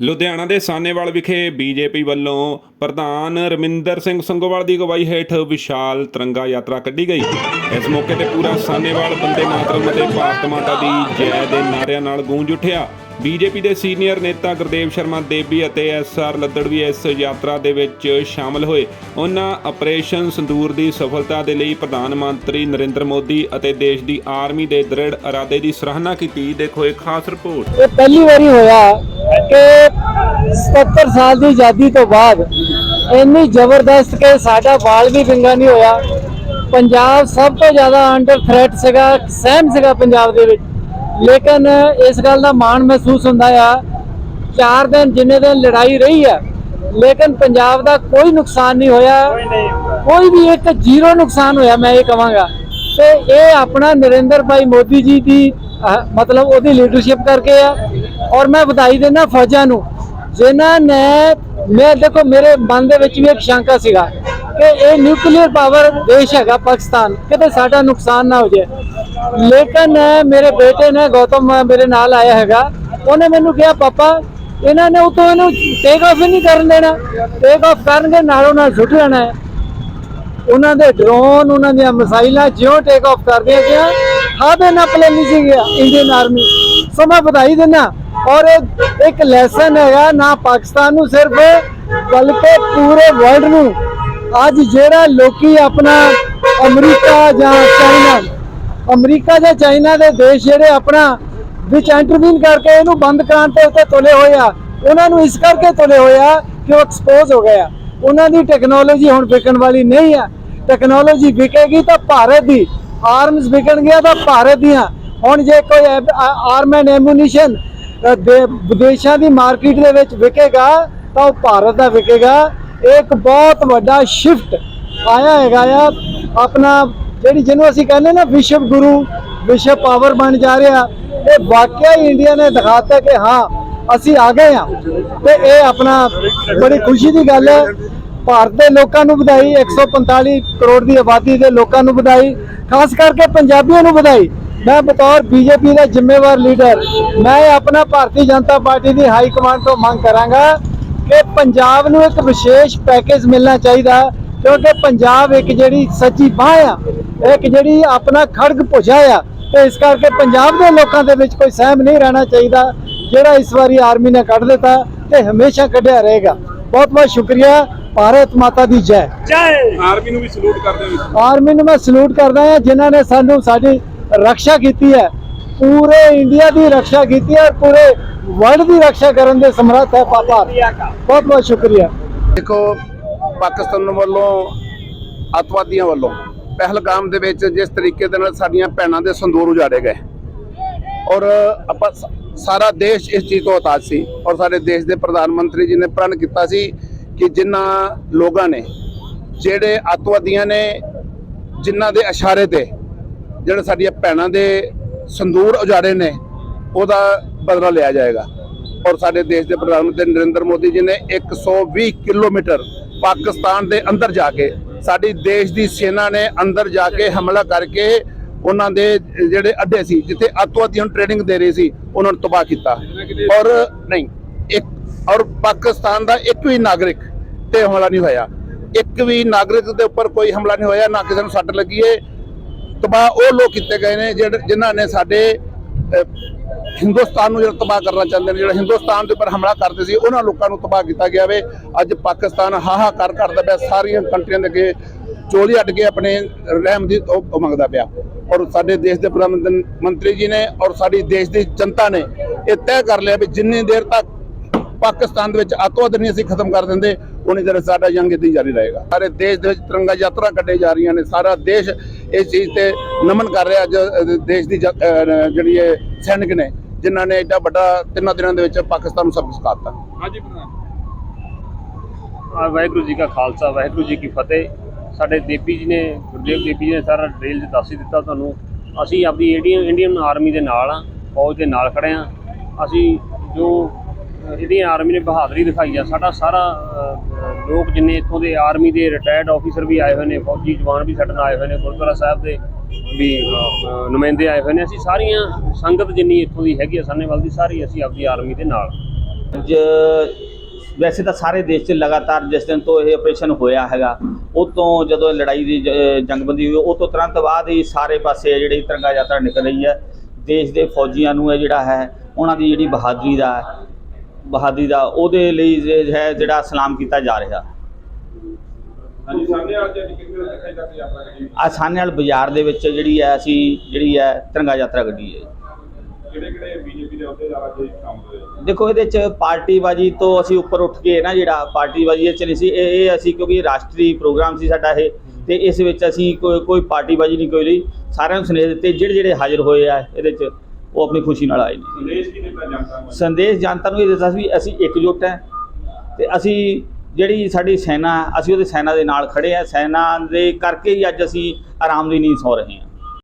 ਲੁਧਿਆਣਾ ਦੇ ਸਾਨੇਵਾਲ ਵਿਖੇ ਬੀਜੇਪੀ ਵੱਲੋਂ ਪ੍ਰਧਾਨ ਰਮਿੰਦਰ ਸਿੰਘ ਸੰਗੋਵਾਲ ਦੀ ਅਗਵਾਈ ਹੇਠ ਵਿਸ਼ਾਲ ਤਿਰੰਗਾ ਯਾਤਰਾ ਕੱਢੀ ਗਈ। ਇਸ ਮੌਕੇ ਤੇ ਪੂਰਾ ਸਾਨੇਵਾਲ ਬੰਦੇ ਮਾਤਰਮ ਅਤੇ ਭਾਰਤ ਮਾਤਾ ਦੀ ਜੈ ਦੇ ਨਾਅਰਿਆਂ ਨਾਲ ਗੂੰਜ ਉੱਠਿਆ। ਬੀਜੇਪੀ ਦੇ ਸੀਨੀਅਰ ਨੇਤਾ ਗੁਰਦੇਵ ਸ਼ਰਮਾ, ਦੇਵੀ ਅਤੇ ਐਸਆਰ ਲੱਦੜ ਵੀ ਇਸ ਯਾਤਰਾ ਦੇ ਵਿੱਚ ਸ਼ਾਮਲ ਹੋਏ। ਉਹਨਾਂ ਆਪਰੇਸ਼ਨ ਸੰਦੂਰ ਦੀ ਸਫਲਤਾ ਦੇ ਲਈ ਪ੍ਰਧਾਨ ਮੰਤਰੀ ਨਰਿੰਦਰ ਮੋਦੀ ਅਤੇ ਦੇਸ਼ ਦੀ ਆਰਮੀ ਦੇ ਦ੍ਰਿੜ ਇਰਾਦੇ ਦੀ ਸਰਾਹਨਾ ਕੀਤੀ। ਦੇਖੋ ਇਹ ਖਾਸ ਰਿਪੋਰਟ। ਇਹ ਪਹਿਲੀ ਵਾਰੀ ਹੋਇਆ ਕਿ 77 ਸਾਲ ਦੀ ਆਜ਼ਾਦੀ ਤੋਂ ਬਾਅਦ ਇੰਨੀ ਜ਼ਬਰਦਸਤ ਕਿ ਸਾਡਾ ਬਾਲ ਵੀ ਵਿੰਗਾ ਨਹੀਂ ਹੋਇਆ। ਪੰਜਾਬ ਸਭ ਤੋਂ ਜ਼ਿਆਦਾ ਅੰਡਰ ਥ੍ਰੈਟ ਸੀਗਾ, ਸਹਿਮ ਸੀਗਾ ਪੰਜਾਬ ਦੇ ਵਿੱਚ। ਲੇਕਿਨ ਇਸ ਗੱਲ ਦਾ ਮਾਣ ਮਹਿਸੂਸ ਹੁੰਦਾ ਆ, ਚਾਰ ਦਿਨ ਜਿੰਨੇ ਦਿਨ ਲੜਾਈ ਰਹੀ ਆ, ਲੇਕਿਨ ਪੰਜਾਬ ਦਾ ਕੋਈ ਨੁਕਸਾਨ ਨਹੀਂ ਹੋਇਆ। ਕੋਈ ਵੀ ਇੱਕ ਜ਼ੀਰੋ ਨੁਕਸਾਨ ਹੋਇਆ, ਮੈਂ ਇਹ ਕਹਾਂਗਾ। ਤੇ ਇਹ ਆਪਣਾ ਨਰਿੰਦਰ ਭਾਈ ਮੋਦੀ ਜੀ ਦੀ ਮਤਲਬ ਉਹਦੀ ਲੀਡਰਸ਼ਿਪ ਕਰਕੇ ਆ। ਔਰ ਮੈਂ ਵਧਾਈ ਦਿੰਦਾ ਫੌਜਾਂ ਨੂੰ। ਜਿਨ੍ਹਾਂ ਨੇ ਮੈਂ, ਦੇਖੋ, ਮੇਰੇ ਮਨ ਦੇ ਵਿੱਚ ਵੀ ਇੱਕ ਸ਼ੰਕਾ ਸੀਗਾ ਕਿ ਇਹ ਨਿਊਕਲੀਅਰ ਪਾਵਰ ਦੇਸ਼ ਹੈਗਾ, ਪਾਕਿਸਤਾਨ। ਕਿਤੇ ਸਾਡਾ ਨੁਕਸਾਨ ਨਾ ਹੋ ਜਾਏ। ਲੇਕਿਨ ਮੇਰੇ ਬੇਟੇ ਨੇ, ਗੌਤਮ ਮੇਰੇ ਨਾਲ ਆਇਆ ਹੈਗਾ। ਉਹਨੇ ਮੈਨੂੰ ਕਿਹਾ, ਪਾਪਾ, ਇਹਨਾਂ ਨੇ ਉਤੋਂ ਇਹਨੂੰ ਟੇਕ ਆਫ ਹੀ ਨਹੀਂ ਕਰਨ ਦੇਣਾ। ਟੇਕ ਆਫ ਕਰਨਗੇ, ਨਾਲੋਂ ਨਾਲ ਸੁੱਟ ਲੈਣਾ ਹੈ। ਉਹਨਾਂ ਦੇ ਡਰੋਨ ਉਹਨਾਂ ਦੀਆਂ ਮਿਸਾਈਲਾਂ ਜਿਉਂ ਟੇਕ ਆਫ ਕਰਦੀਆਂ ਗਿਆ ਹਾਦੇ ਨਾ ਪਲੇਨੀ ਸੀ ਗਿਆ ਇੰਡੀਅਨ ਆਰਮੀ ਸੋ ਮੈਂ ਵਧਾਈ ਦਿੰਦਾ। ਔਰ ਇਹ ਇੱਕ ਲੈਸਨ ਹੈਗਾ, ਨਾ ਨੂੰ ਸਿਰਫ, ਬਲਕਿ ਪੂਰੇ ਵਰਲਡ ਨੂੰ। ਅੱਜ ਜਿਹੜਾ ਲੋਕੀ ਆਪਣਾ ਅਮਰੀਕਾ ਜਾਂ ਚਾਈਨਾ, ਅਮਰੀਕਾ ਜਾਂ ਚਾਈਨਾ ਦੇ ਦੇਸ਼ ਜਿਹੜੇ ਆਪਣਾ ਵਿੱਚ ਇੰਟਰਵੀਨ ਕਰਕੇ ਇਹਨੂੰ ਬੰਦ ਕਰਾਉਣ ਤੇ ਉੱਤੇ ਤੁਲੇ ਹੋਏ ਆ। ਉਹਨਾਂ ਨੂੰ ਇਸ ਕਰਕੇ ਤੁਲੇ ਹੋਏ ਆ ਕਿ ਉਹ ਐਕਸਪੋਜ਼ ਹੋ ਗਿਆ ਉਹਨਾਂ ਦੀ ਟੈਕਨੋਲੋਜੀ ਹੁਣ ਵਿਕਣ ਵਾਲੀ ਨਹੀਂ ਆ। ਟੈਕਨੋਲੋਜੀ ਵਿਕੇਗੀ ਤਾਂ ਭਾਰਤ ਦੀ ਆਰਮਸ ਵਿਕਣਗੀਆਂ ਤਾਂ ਭਾਰਤ ਦੀਆਂ। ਹੁਣ ਜੇ ਕੋਈ ਆਰਮ ਐਂਡ ਐਮੂਨੀਸ਼ਨ ਵਿਦੇਸ਼ਾਂ ਦੀ ਮਾਰਕੀਟ ਦੇ ਵਿੱਚ ਵਿਕੇਗਾ, ਤਾਂ ਉਹ ਭਾਰਤ ਦਾ ਵਿਕੇਗਾ। ਇਹ ਇੱਕ ਬਹੁਤ ਵੱਡਾ ਸ਼ਿਫਟ ਆਇਆ ਹੈਗਾ ਆ। ਆਪਣਾ ਜਿਹੜੀ ਜਿਹਨੂੰ ਅਸੀਂ ਕਹਿੰਦੇ ਨਾ ਵਿਸ਼ਵ ਗੁਰੂ, ਵਿਸ਼ਵ ਪਾਵਰ ਬਣ ਜਾ ਰਿਹਾ। ਇਹ ਵਾਕਿਆ ਹੀ ਇੰਡੀਆ ਨੇ ਦਿਖਾਤਾ ਕਿ ਹਾਂ, ਅਸੀਂ ਆ ਗਏ ਆ ਤੇ ਇਹ ਆਪਣਾ ਬੜੀ ਖੁਸ਼ੀ ਦੀ ਗੱਲ ਹੈ ਭਾਰਤ ਦੇ ਲੋਕਾਂ ਨੂੰ ਵਧਾਈ 145 ਕਰੋੜ ਦੀ ਆਬਾਦੀ ਦੇ ਲੋਕਾਂ ਨੂੰ ਵਧਾਈ, ਖਾਸ ਕਰਕੇ ਪੰਜਾਬੀਆਂ ਨੂੰ ਵਧਾਈ। ਮੈਂ ਬਤੌਰ ਬੀਜੇਪੀ ਦਾ ਜ਼ਿੰਮੇਵਾਰ ਲੀਡਰ। ਮੈਂ ਆਪਣਾ ਭਾਰਤੀ ਜਨਤਾ ਪਾਰਟੀ ਦੀ ਹਾਈ ਕਮਾਂਡ ਤੋਂ ਮੰਗ ਕਰਾਂਗਾ ਕਿ ਪੰਜਾਬ ਨੂੰ ਇੱਕ ਵਿਸ਼ੇਸ਼ ਪੈਕੇਜ ਮਿਲਣਾ ਚਾਹੀਦਾ, ਕਿਉਂਕਿ ਪੰਜਾਬ ਇੱਕ ਜਿਹੜੀ ਸੱਚੀ ਬਾਹ ਆ, ਇੱਕ ਜਿਹੜੀ ਆਪਣਾ ਖੜਗ ਭੁਜਾ ਆ, ਤੇ ਇਸ ਕਰਕੇ ਪੰਜਾਬ ਦੇ ਲੋਕਾਂ ਦੇ ਵਿੱਚ ਕੋਈ ਸਹਿਮ ਨਹੀਂ ਰਹਿਣਾ ਚਾਹੀਦਾ, ਜਿਹੜਾ ਇਸ ਵਾਰੀ ਆਰਮੀ ਨੇ ਕੱਢ ਦਿੱਤਾ ਤੇ ਹਮੇਸ਼ਾ ਕੱਢਿਆ ਰਹੇਗਾ। ਬਹੁਤ ਬਹੁਤ ਸ਼ੁਕਰੀਆ। ਭਾਰਤ ਮਾਤਾ ਦੀ ਜੈ। ਆਰਮੀ ਨੂੰ ਵੀ ਸਲੂਟ ਕਰਦੇ ਹੋ ਆਰਮੀ ਨੂੰ ਮੈਂ ਸਲੂਟ ਕਰਦਾ ਹਾਂ ਜਿਨ੍ਹਾਂ ਨੇ ਸਾਨੂੰ ਸਾਡੀ ਰੱਖਿਆ ਕੀਤੀ ਹੈ। ਪੂਰੇ ਇੰਡੀਆ ਦੀ ਰੱਖਿਆ ਕੀਤੀ ਹੈ ਪੂਰੇ ਵਰਲਡ ਦੀ ਰੱਖਿਆ ਕਰਨ ਦੇ ਸਮਰੱਥ ਹੈ ਪਾਪਾ। ਬਹੁਤ ਬਹੁਤ ਸ਼ੁਕਰੀਆ। ਦੇਖੋ ਪਾਕਿਸਤਾਨ ਵੱਲੋਂ ਅੱਤਵਾਦੀਆਂ ਵੱਲੋਂ ਪਹਿਲਗਾਮ ਦੇ ਵਿੱਚ ਜਿਸ ਤਰੀਕੇ ਦੇ ਨਾਲ ਸਾਡੀਆਂ ਭੈਣਾਂ ਦੇ ਸੰਦੂਰ ਉਜਾੜੇ ਗਏ। ਔਰ ਆਪਾਂ ਸਾਰਾ ਦੇਸ਼ ਇਸ ਚੀਜ਼ ਤੋਂ ਹਤਾਸ਼ ਸੀ ਔਰ ਸਾਡੇ ਦੇਸ਼ ਦੇ ਪ੍ਰਧਾਨ ਮੰਤਰੀ ਜੀ ਨੇ ਪ੍ਰਣ ਕੀਤਾ ਸੀ ਕਿ ਜਿਨ੍ਹਾਂ ਲੋਕਾਂ ਨੇ, ਜਿਹੜੇ ਅੱਤਵਾਦੀਆਂ ਨੇ ਜਿਨ੍ਹਾਂ ਦੇ ਇਸ਼ਾਰੇ ਤੇ ਜਿਹੜੇ ਸਾਡੀਆਂ ਭੈਣਾਂ ਦੇ ਸੰਦੂਰ ਉਜਾੜੇ ਨੇ, ਉਹਦਾ ਬਦਲਾ ਲਿਆ ਜਾਏਗਾ। ਔਰ ਸਾਡੇ ਦੇਸ਼ ਦੇ ਪ੍ਰਧਾਨ ਮੰਤਰੀ ਨਰਿੰਦਰ ਮੋਦੀ ਜੀ ਨੇ 120 ਕਿਲੋਮੀਟਰ ਪਾਕਿਸਤਾਨ ਦੇ ਅੰਦਰ ਜਾ ਕੇ, ਸਾਡੀ ਦੇਸ਼ ਦੀ ਸੈਨਾ ਨੇ ਅੰਦਰ ਜਾ ਕੇ ਹਮਲਾ ਕਰਕੇ ਉਹਨਾਂ ਦੇ ਜਿਹੜੇ ਅੱਡੇ ਸੀ, ਜਿੱਥੇ ਅੱਤਵਾਦੀਆਂ ਨੂੰ ਟ੍ਰੇਨਿੰਗ ਦੇ ਰਹੇ ਸੀ, ਉਹਨਾਂ ਨੂੰ ਤਬਾਹ ਕੀਤਾ। ਔਰ ਨਹੀਂ, ਇੱਕ ਔਰ ਪਾਕਿਸਤਾਨ ਦਾ ਇੱਕ ਵੀ ਨਾਗਰਿਕ ਤੇ ਹਮਲਾ ਨਹੀਂ ਹੋਇਆ। ਇੱਕ ਵੀ ਨਾਗਰਿਕ ਦੇ ਉੱਪਰ ਕੋਈ ਹਮਲਾ ਨਹੀਂ ਹੋਇਆ, ਨਾ ਕਿਸੇ ਨੂੰ ਸੱਟ ਲੱਗੀ ਏ। ਤਬਾਹ ਉਹ ਲੋਕ ਕੀਤੇ ਗਏ ਨੇ ਜਿਹੜੇ ਜਿਨ੍ਹਾਂ ਨੇ ਸਾਡੇ ਹਿੰਦੁਸਤਾਨ ਨੂੰ ਜਿਹੜਾ ਤਬਾਹ ਕਰਨਾ ਚਾਹੁੰਦੇ ਨੇ, ਜਿਹੜਾ ਹਿੰਦੁਸਤਾਨ ਦੇ ਉੱਪਰ ਹਮਲਾ ਕਰਦੇ ਸੀ, ਉਹਨਾਂ ਲੋਕਾਂ ਨੂੰ ਤਬਾਹ ਕੀਤਾ ਗਿਆ ਵੇ। ਅੱਜ ਪਾਕਿਸਤਾਨ ਹਾਹਾਕਾਰ ਕਰਦਾ ਪਿਆ, ਸਾਰੀਆਂ ਕੰਟਰੀਆਂ ਦੇ ਅੱਗੇ ਚੋਲੀ ਅੱਡ ਕੇ ਆਪਣੇ ਰਹਿਮ ਦੀ ਉਹ ਮੰਗਦਾ ਪਿਆ। ਔਰ ਸਾਡੇ ਦੇਸ਼ ਦੇ ਪ੍ਰਧਾਨ ਮੰਤਰੀ ਜੀ ਨੇ ਔਰ ਸਾਡੀ ਦੇਸ਼ ਦੀ ਜਨਤਾ ਨੇ ਇਹ ਤੈਅ ਕਰ ਲਿਆ ਵੀ ਜਿੰਨੀ ਦੇਰ ਤੱਕ ਪਾਕਿਸਤਾਨ ਦੇ ਵਿੱਚ ਅੱਤਵਾਦ ਨਹੀਂ ਅਸੀਂ ਖਤਮ ਕਰ ਦਿੰਦੇ ਉਨੀ ਦੇਰ ਸਾਡਾ ਜੰਗ ਇੱਦਾਂ ਹੀ ਜਾਰੀ ਰਹੇਗਾ। ਸਾਰੇ ਦੇਸ਼ ਦੇ ਵਿੱਚ ਤਿਰੰਗਾ ਯਾਤਰਾ ਕੱਢੇ ਜਾ ਰਹੀਆਂ ਨੇ, ਸਾਰਾ ਦੇਸ਼ ਇਸ ਚੀਜ਼ ਤੇ ਨਮਨ ਕਰ ਰਿਹਾ ਅੱਜ ਦੇਸ਼ ਦੀ ਜਿਹੜੀ ਇਹ ਸੈਨਿਕ ਨੇ, ਜਿਨ੍ਹਾਂ ਨੇ ਐਡਾ ਵੱਡਾ ਤਿੰਨਾਂ ਦਿਨਾਂ ਦੇ ਵਿੱਚ ਪਾਕਿਸਤਾਨ ਨੂੰ ਸਬਕ ਸਿਖਾਤਾ ਹਾਂਜੀ ਪ੍ਰਧਾਨ। ਵਾਹਿਗੁਰੂ ਜੀ ਕਾ ਖਾਲਸਾ, ਵਾਹਿਗੁਰੂ ਜੀ ਕੀ ਫਤਿਹ। ਸਾਡੇ ਦੇਪੀ ਜੀ ਨੇ, ਗੁਰਦੇਵ ਦੇਪੀ ਜੀ ਨੇ ਸਾਰਾ ਡਿਟੇਲ ਚ ਦੱਸ ਹੀ ਦਿੱਤਾ ਤੁਹਾਨੂੰ। ਅਸੀਂ ਆਪਣੀ ਇੰਡੀਅਨ ਇੰਡੀਅਨ ਆਰਮੀ ਦੇ ਨਾਲ ਆ ਫੌਜ ਦੇ ਨਾਲ ਖੜੇ ਆ ਅਸੀਂ ਜੋ ਇੰਡੀਅਨ ਆਰਮੀ ਨੇ ਬਹਾਦਰੀ ਦਿਖਾਈ ਆ, ਸਾਡਾ ਸਾਰਾ ਲੋਕ ਜਿੰਨੇ ਇੱਥੋਂ ਦੇ ਆਰਮੀ ਦੇ ਰਿਟਾਇਰਡ ਆਫੀਸਰ ਵੀ ਆਏ ਹੋਏ ਨੇ, ਫੌਜੀ ਜਵਾਨ ਵੀ ਸਾਡੇ ਨਾਲ ਆਏ ਹੋਏ ਨੇ, ਗੁਰਦੁਆਰਾ ਸਾਹਿਬ ਦੇ ਵੀ ਨੁਮਾਇੰਦੇ ਆਏ ਹੋਏ ਨੇ। ਅਸੀਂ ਸਾਰੀਆਂ ਸੰਗਤ ਜਿੰਨੀ ਇੱਥੋਂ ਦੀ ਹੈਗੀ ਆ, ਸਾਨੇਵਾਲ ਦੀ ਸਾਰੀ ਅਸੀਂ ਆਪਦੀ ਆਰਮੀ ਦੇ ਨਾਲ। ਅੱਜ ਵੈਸੇ ਤਾਂ ਸਾਰੇ ਦੇਸ਼ 'ਚ ਲਗਾਤਾਰ ਜਿਸ ਦਿਨ ਤੋਂ ਇਹ ਆਪਰੇਸ਼ਨ ਹੋਇਆ ਹੈਗਾ, ਉਹ ਤੋਂ ਜਦੋਂ ਲੜਾਈ ਦੀ ਜੰਗਬੰਦੀ ਹੋਈ, ਉਹ ਤੋਂ ਤੁਰੰਤ ਬਾਅਦ ਹੀ ਸਾਰੇ ਪਾਸੇ ਜਿਹੜੀ ਤਿਰੰਗਾ ਯਾਤਰਾ ਨਿਕਲ ਰਹੀ ਹੈ। ਦੇਸ਼ ਦੇ ਫੌਜੀਆਂ ਨੂੰ ਇਹ ਜਿਹੜਾ ਹੈ, ਉਹਨਾਂ ਦੀ ਜਿਹੜੀ ਬਹਾਦਰੀ ਦਾ ਬਹਾਦਰੀ ਦਾ ਉਹਦੇ ਲਈ ਜੇ ਹੈ ਜਿਹੜਾ ਸਲਾਮ ਕੀਤਾ ਜਾ ਰਿਹਾ। ਹਾਂਜੀ ਸਾਹਮਣੇ ਯਾਤਰਾ ਕਰੀ? ਨਾਲ ਬਾਜ਼ਾਰ ਦੇ ਵਿੱਚ ਜਿਹੜੀ ਹੈ ਅਸੀਂ ਜਿਹੜੀ ਹੈ ਤਿਰੰਗਾ ਯਾਤਰਾ ਕੱਢੀ ਹੈ। ਕਿਹੜੇ ਕਿਹੜੇ ਬੀਜੇਪੀ ਦੇ ਅਹੁਦੇ ਜ਼ਿਆਦਾ ਜੀ ਕੰਮ ਹੋਏ ਦੇਖੋ ਇਹਦੇ ਚ ਪਾਰਟੀਬਾਜੀ ਤੋਂ ਅਸੀਂ ਉੱਪਰ ਉੱਠ ਕੇ ਨਾ ਜਿਹੜਾ ਪਾਰਟੀਬਾਜੀ ਇਹ ਚ ਨਹੀਂ ਸੀ ਇਹ ਇਹ ਅਸੀਂ ਕਿਉਂਕਿ ਰਾਸ਼ਟਰੀ ਪ੍ਰੋਗਰਾਮ ਸੀ ਸਾਡਾ ਇਹ ਤੇ ਇਸ ਵਿੱਚ ਅਸੀਂ ਕੋਈ ਕੋਈ ਪਾਰਟੀਬਾਜੀ ਨਹੀਂ ਕੋਈ ਲਈ। ਸਾਰਿਆਂ ਨੂੰ ਸੁਨੇਹ ਦਿੱਤੇ ਜਿਹੜੇ ਜਿਹੜੇ ਹਾਜ਼ਰ ਹੋਏ ਆ ਇਹਦੇ ਚ। ਉਹ ਆਪਣੀ ਖੁਸ਼ੀ ਨਾਲ ਆਏ ਨੇ। ਸੰਦੇਸ਼ ਕੀ ਦਿੱਤਾ ਜਨਤਾ ਨੂੰ ਸੰਦੇਸ਼ ਜਨਤਾ ਨੂੰ ਇਹ ਦਿੱਤਾ ਸੀ ਵੀ ਅਸੀਂ ਇਕਜੁੱਟ ਹੈ ਤੇ ਅਸੀਂ ਜਿਹੜੀ ਸਾਡੀ ਸੈਨਾ ਅਸੀਂ ਉਹਦੇ ਸੈਨਾ ਦੇ ਨਾਲ ਖੜੇ ਆ ਸੈਨਾ ਦੇ ਕਰਕੇ ਹੀ ਅੱਜ ਅਸੀਂ ਆਰਾਮ ਦੀ ਨੀਂਦ ਸੌ ਰਹੇ ਹਾਂ।